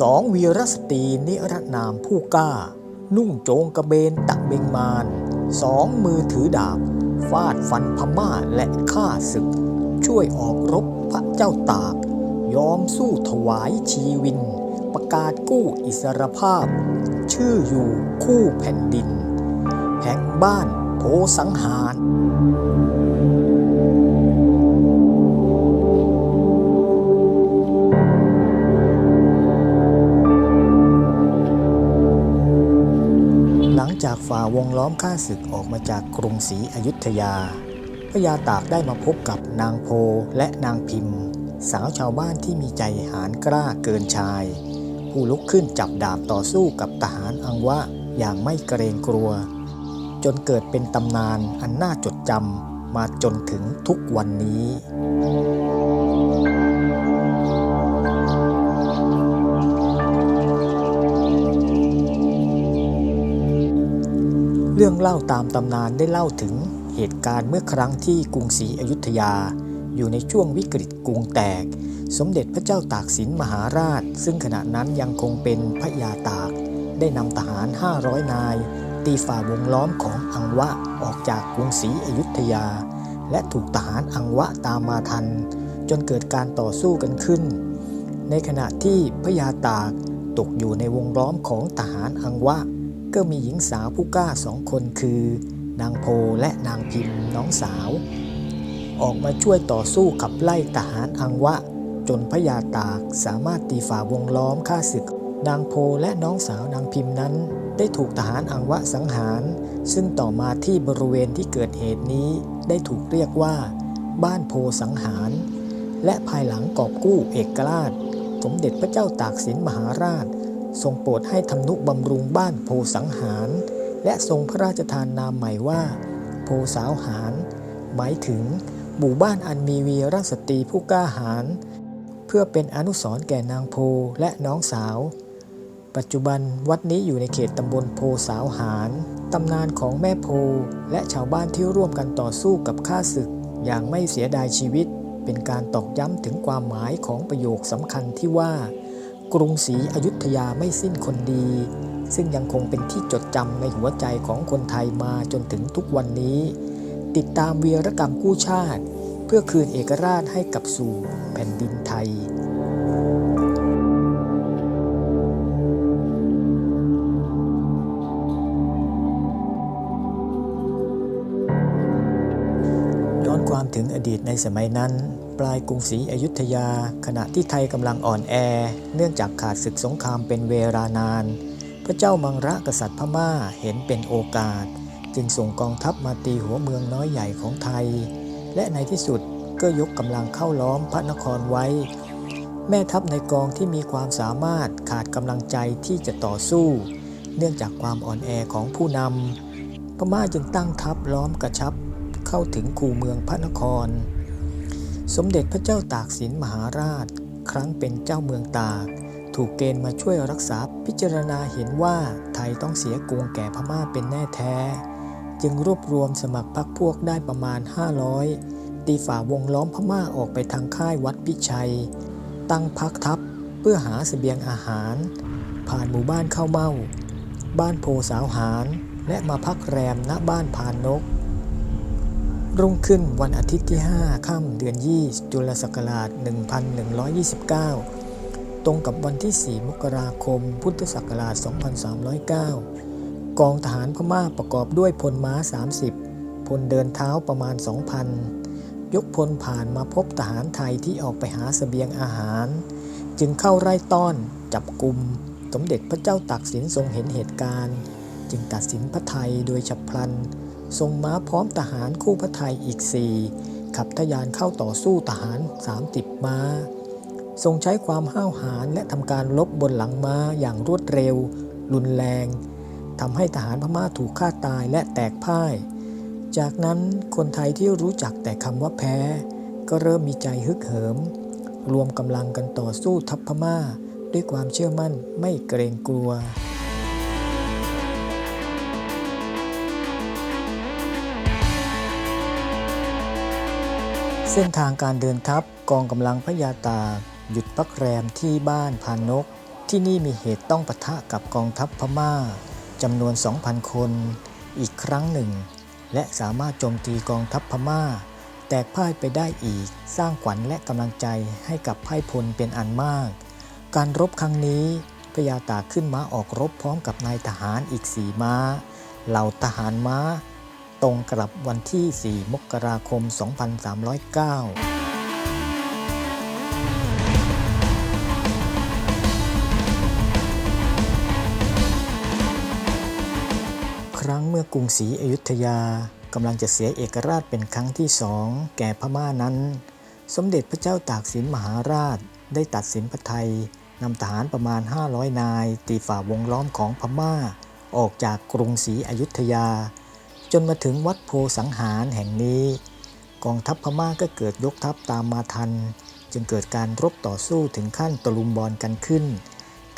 สองวีรสตรีนิรนามผู้กล้า นุ่งโจงกระเบนตะเบงมานสองมือถือดาบ ฟาดฟันพม่าและฆ่าศึก ช่วยออกรบพระเจ้าตาก ยอมสู้ถวายชีวิน ประกาศกู้อิสรภาพ ชื่ออยู่คู่แผ่นดิน แห่งบ้านโพสังหาร จากฝ่าวงล้อมข้าศึกออกมาจากกรุงศรีอยุธยาพญาตากได้มาพบกับนางโพและนางพิมพ์ สาวชาวบ้านที่มีใจหานกล้าเกินชาย ผู้ลุกขึ้นจับดาบต่อสู้กับทหารอังวะอย่างไม่เกรงกลัว จนเกิดเป็นตำนานอันน่าจดจำมาจนถึงทุกวันนี้ รื่องเล่าตามตำนานได้เล่าถึงเหตุการณ์เมื่อครั้งที่กรุงศรีอยุธยา อยู่ในช่วงวิกฤตกรุงแตก สมเด็จพระเจ้าตากสินมหาราช ซึ่งขณะนั้นยังคงเป็นพระยาตาก ได้นำทหาร 500 นาย ตีฝ่าวงล้อมของอังวะออกจากกรุงศรีอยุธยา และถูกทหารอังวะตามมาทัน จนเกิดการต่อสู้กันขึ้น ในขณะที่พระยาตากตกอยู่ในวงล้อมของทหารอังวะ ก็มีหญิงสาวผู้กล้าสองคนคือ นางโพและนางพิมพ์น้องสาว ออกมาช่วยต่อสู้ขับไล่ทหารอังวะ จนพระยาตากสามารถตีฝ่าวงล้อมฆ่าศึก นางโพและน้องสาวนางพิมพ์นั้น ได้ถูกทหารอังวะสังหาร ซึ่งต่อมาที่บริเวณที่เกิดเหตุนี้ได้ถูกเรียกว่า บ้านโพสังหาร และภายหลังกอบกู้เอกราช สมเด็จพระเจ้าตากสินมหาราช ทรงโปรดให้ทำนุบำรุงบ้านโพสังหาร และทรงพระราชทานนามใหม่ว่า โพสาวหาร หมายถึงหมู่บ้านอันมีวีรสตรีผู้กล้าหาญเพื่อเป็นอนุสรณ์แก่นางโพและน้องสาว ปัจจุบันวัดนี้อยู่ในเขตตำบลโพสาวหารตำนานของแม่โพและชาวบ้านที่ร่วมกันต่อสู้กับข้าศึก อย่างไม่เสียดายชีวิต เป็นการตอกย้ำถึงความหมายของประโยคสำคัญที่ว่า กรุงศรีอยุธยาไม่สิ้นคนดี ซึ่งยังคงเป็นที่จดจำในหัวใจของคนไทยมาจนถึงทุกวันนี้ ติดตามเวีรกรรมกู้ชาติ เพื่อคืนเอกราชให้กับสู่แผ่นดินไทยย้อนความถึงอดีตในสมัยนั้น ปลายกรุงศรีอยุธยา ขณะที่ไทยกำลังอ่อนแอ เนื่องจากขาดศึกสงครามเป็นเวลานาน พระเจ้ามังระกษัตริย์พม่าเห็นเป็นโอกาส จึงส่งกองทัพมาตีหัวเมืองน้อยใหญ่ของไทย และในที่สุดก็ยกกำลังเข้าล้อมพระนครไว้ แม่ทัพในกองที่มีความสามารถขาดกำลังใจที่จะต่อสู้ เนื่องจากความอ่อนแอของผู้นำพม่าจึงตั้งทัพล้อมกระชับเข้าถึงคูเมืองพระนคร สมเด็จพระเจ้าตากสินมหาราช ครั้งเป็นเจ้าเมืองตาก ถูกเกณฑ์มาช่วยรักษาพิจารณาเห็นว่าไทยต้องเสียกรุงแก่พม่าเป็นแน่แท้ จึงรวบรวมสมัครพรรคพวกได้ประมาณ 500 ตีฝ่าวงล้อมพม่าออกไปทางค่ายวัดพิชัย ตั้งพักทัพเพื่อหาเสบียงอาหาร ผ่านหมู่บ้านเข้าเมาบ้านโพสาวหาร และมาพักแรมณบ้านพานนก รุ่งขึ้นวันอาทิตย์ที่ 5 ค่ำเดือนยี่จุลศักราช 1129 ตรงกับวันที่ 4 มกราคม พุทธศักราช 2309 กองทหารพม่าประกอบด้วยพลม้า 30 พลเดินเท้าประมาณ 2,000 ยกพลผ่านมาพบทหารไทยที่ออกไปหาเสบียงอาหาร จึงเข้าไล่ต้อนจับกลุ่มสมเด็จพระเจ้าตากสินทรงเห็นเหตุการณ์ จึงตัดสินพระไทยโดยฉับพลัน ทรงม้าพร้อมทหารคู่พระไทยอีกสี่ขับทะยานเข้าต่อสู้ทหารสามติบม้า ทรงใช้ความห้าวหาญและทำการลบบนหลังม้าอย่างรวดเร็ว รุนแรงทำให้ทหารพม่าถูกฆ่าตายและแตกพ่าย จากนั้นคนไทยที่รู้จักแต่คำว่าแพ้ ก็เริ่มมีใจฮึกเหิม รวมกำลังกันต่อสู้ทัพพม่า ด้วยความเชื่อมั่นไม่เกรงกลัว เส้นทางการเดินทัพกองกำลังพระยาตากหยุดพักแรมที่บ้านพานก ที่นี่มีเหตุต้องปะทะกับกองทัพพม่าจำนวน 2,000 คน อีกครั้งหนึ่ง และสามารถโจมตีกองทัพพม่า แตกพ่ายไปได้อีก สร้างขวัญและกำลังใจให้กับไพร่พลเป็นอันมาก การรบครั้งนี้พญาตากขึ้นม้าออกรบพร้อมกับนายทหารอีกสี่ม้า เหล่าทหารม้า ตรงกับวันที่ 4 มกราคม 2309ครั้งเมื่อกรุงศรีอยุธยากำลังจะเสียเอกราชเป็นครั้งที่สองแก่พม่านั้น สมเด็จพระเจ้าตากสินมหาราชได้ตัดสินพระไทยนำทหารประมาณ 500 นาย ตีฝ่าวงล้อมของพม่า ออกจากกรุงศรีอยุธยา จนมาถึงวัดโพสังหารแห่งนี้ กองทัพพม่าก็เกิดยกทัพตามมาทัน จึงเกิดการรบต่อสู้ถึงขั้นตะลุมบอลกันขึ้น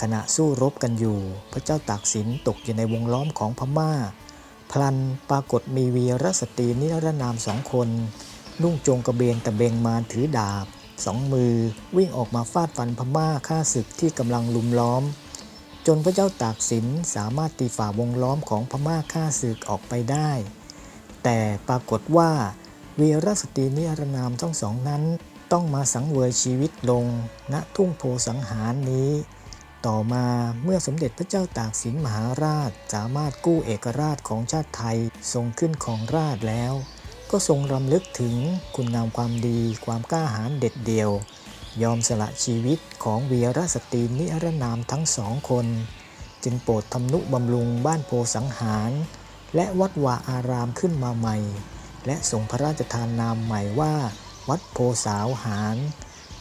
ขณะสู้รบกันอยู่ พระเจ้าตากสินตกอยู่ในวงล้อมของพม่า พลันปรากฏมีวีรสตรีนิรนามสองคน นุ่งโจงกระเบนตะเบงมาถือดาบสองมือวิ่งออกมาฟาดฟันพม่าฆ่าศึกที่กำลังลุมล้อม จนพระเจ้าตากสินสามารถตีฝ่าวงล้อมของพม่าฆ่าศึกออกไปได้ แต่ปรากฏว่าวีรสตรีนิรนามทั้งสองนั้นต้องมาสังเวยชีวิตลงณทุ่งโพสังหารนี้ ต่อมาเมื่อสมเด็จพระเจ้าตากสินมหาราชสามารถกู้เอกราชของชาติไทยทรงขึ้นของราชแล้ว ก็ทรงรำลึกถึงคุณงามความดีความกล้าหาญเด็ดเดี่ยว ยอมสละชีวิตของวีรสตรีนิรนามทั้งสองคน จึงโปรดทำนุบำรุงบ้านโพสังหาร และวัดวาอารามขึ้นมาใหม่ และส่งพระราชทานนามใหม่ว่า วัดโพสาวหาร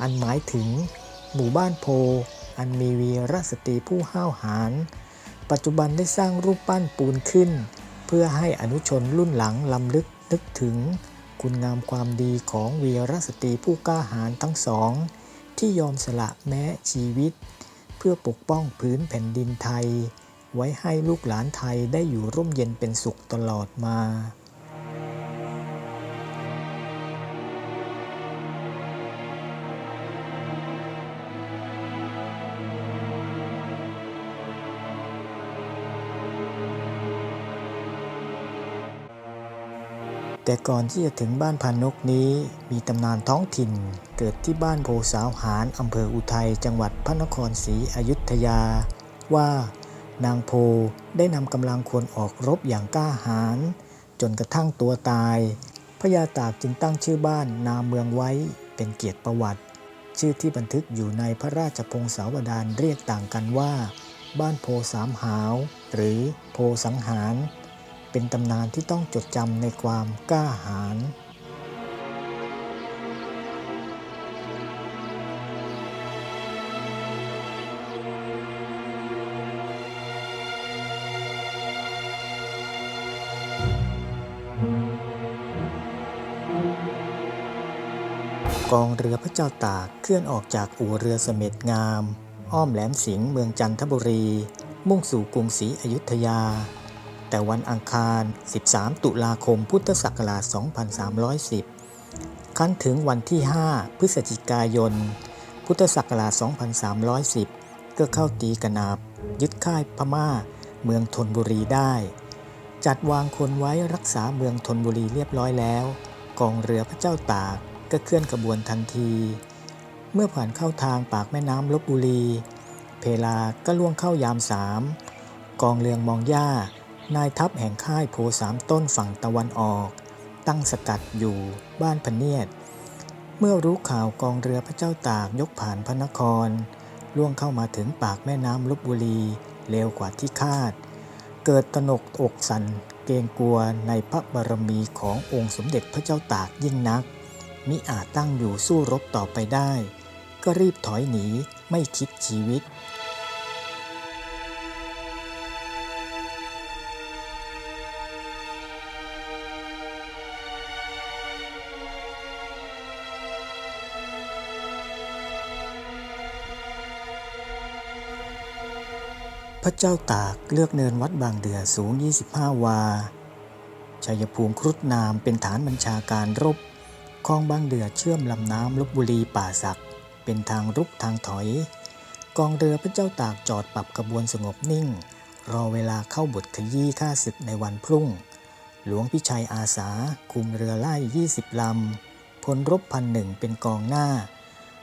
อันหมายถึง หมู่บ้านโพ อันมีวีรสตรีผู้ห้าวหาญปัจจุบันได้สร้างรูปปั้นปูนขึ้น เพื่อให้อนุชนรุ่นหลังลำลึกนึกถึงคุณงามความดีของวีรสตรีผู้กล้าหาญทั้งสอง ที่ยอมสละแม้ชีวิต เพื่อปกป้องพื้นแผ่นดินไทย ไว้ให้ลูกหลานไทยได้อยู่ร่มเย็นเป็นสุขตลอดมา แต่ก่อนที่จะถึงบ้านพานกนี้มีตำนานท้องถิ่น เกิดที่บ้านโพสาวหารอำเภออุทัยจังหวัดพระนครศรีอยุธยา ว่านางโพได้นำกำลังคนออกรบอย่างกล้าหาญจนกระทั่งตัวตายพญาตากจึงตั้งชื่อบ้านนาเมืองไว้เป็นเกียรติประวัติ ชื่อที่บันทึกอยู่ในพระราชพงศาวดารเรียกต่างกันว่า บ้านโพสามหาว หรือโพสังหาร เป็นตำนานที่ต้องจดจำในความกล้าหาญกองเรือพระเจ้าตากเคลื่อนออกจากอู่เรือเสม็ดงาม อ้อมแหลมสิงห์เมืองจันทบุรี มุ่งสู่กรุงศรีอยุธยา แต่วันอังคาร 13 ตุลาคม พุทธศักราช 2310 ขั้นถึงวันที่ 5 พฤศจิกายน พุทธศักราช 2310 ก็เข้าตีกนาบ ยึดค่ายพม่า เมืองธนบุรีได้ จัดวางคนไว้รักษาเมืองธนบุรีเรียบร้อยแล้ว กองเรือพระเจ้าตากก็เคลื่อนขบวนทันที เมื่อผ่านเข้าทางปากแม่น้ำลบบุรี เพลาก็ล่วงเข้ายามสามกองเรืองมองย่า นายทัพแห่งค่ายโพสามต้นฝั่งตะวันออก ตั้งสกัดอยู่บ้านพเนียด เมื่อรู้ข่าวกองเรือพระเจ้าตากยกผ่านพระนคร ล่วงเข้ามาถึงปากแม่น้ำลบบุรีเร็วกว่าที่คาด เกิดตนกอกสันเกรงกลัวในพระบารมีขององค์สมเด็จพระเจ้าตากยิ่งนัก มิอาจตั้งอยู่สู้รบต่อไปได้ ก็รีบถอยหนีไม่คิดชีวิต พระเจ้าตากเลือกเนินวัดบางเดือสูง 25 วา ชัยภูมิครุฑนามเป็นฐานบัญชาการรบคลองบางเดือเชื่อมลำน้ำลบบุรีป่าสัก เป็นทางรุกทางถอย กองเรือพระเจ้าตากจอดปรับขบวนสงบนิ่ง รอเวลาเข้าบทขยี้ข้าศึกในวันพรุ่ง หลวงพิชัยอาสา คุมเรือไล่ 20 ลำ พลรบพันหนึ่งเป็นกองหน้า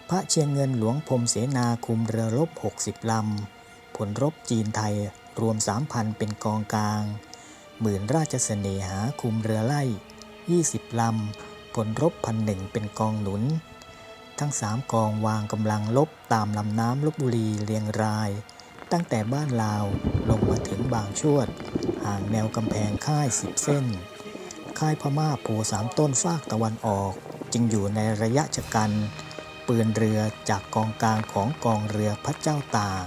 พระเชียงเงินหลวงพรมเสนาคุมเรือรบ 60 ลำ ผลรบจีนไทยรวม 3,000 เป็นกองกลาง หมื่นราชเสน่หาคุมเรือไล่ 20 ลำผลรบพันหนึ่งเป็นกองหนุน ทั้งสามกองวางกำลังลบตามลำน้ำลบบุรีเรียงราย ตั้งแต่บ้านลาวลงมาถึงบางชวด ห่างแนวกำแพงค่ายสิบเส้น ค่ายพม่าโพสามต้นฟากตะวันออก จึงอยู่ในระยะชะกัน ปืนเรือจากกองกลางของกองเรือพระเจ้าตาก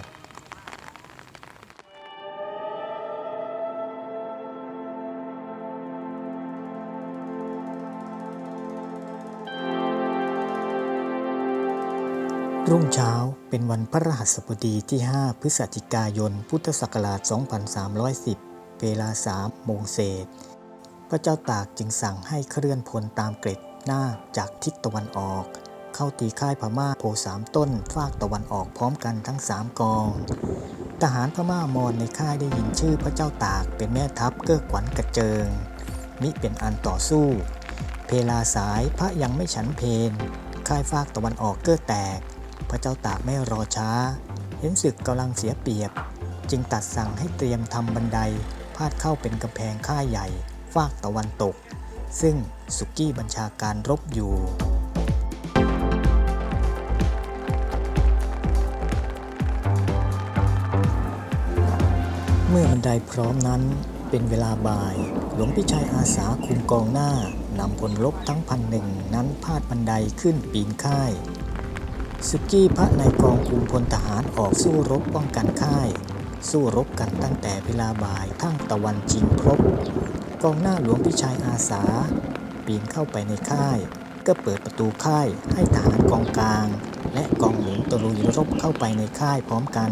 รุ่งเช้าเป็นวันพระรหัสบดีที่ 5 พฤศจิกายน พุทธศักราช 2310 เวลา3โมงเศษ พระเจ้าตากจึงสั่งให้เคลื่อนพลตามเกร็ดหน้าจากทิศตะวันออก เข้าตีค่ายพม่าโพสามต้นฟากตะวันออกพร้อมกันทั้งสามกอง ทหารพม่ามอนในค่ายได้ยินชื่อพระเจ้าตากเป็นแม่ทัพเก้อขวัญกระเจิง มิเป็นอันต่อสู้ เพลาสายพระยังไม่ฉันเพนค่ายฟากตะวันออกเก้อแตก พระเจ้าตากไม่รอช้า เห็นศึกกำลังเสียเปรียบ จึงตัดสั่งให้เตรียมทำบันได พาดเข้าเป็นกำแพงค่ายใหญ่ฟากตะวันตก ซึ่งสุกี้บัญชาการรบอยู่เมื่อบันไดพร้อมนั้นเป็นเวลาบ่าย หลวงพิชัยอาสาคุมกองหน้านำพลรบทั้งพันหนึ่งนั้นพาดบันไดขึ้นปีนค่าย สุกี้พระในายกองคุมพลทหารออกสู้รบป้องกันค่าย สู้รบกันตั้งแต่เวลาบ่ายทั้งตะวันจริงครบ กองหน้าหลวงพิชัยอาสา ปีนเข้าไปในค่าย ก็เปิดประตูค่ายให้ทหารกองกลาง และกองหนุนตะลุยรบเข้าไปในค่ายพร้อมกัน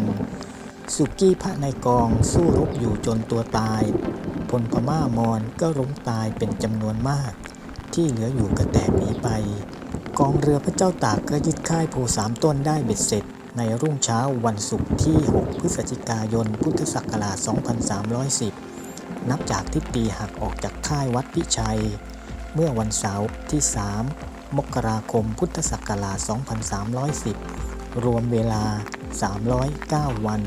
สุกี้พระในายกองสู้รบอยู่จนตัวตาย พลพม่ามอนก็ล้มตายเป็นจำนวนมาก ที่เหลืออยู่ก็แตกหนีไป กองเรือพระเจ้าตากก็ยึดค่ายโพสามต้นได้เบ็ดเสร็จ ในรุ่งเช้าวันศุกร์ที่ 6 พฤศจิกายน พุทธศักราช 2310 นับจากที่ตีหักออกจากค่ายวัดพิชัย เมื่อวันเสาร์ที่ 3 มกราคม พุทธศักราช 2310 รวมเวลา 309 วัน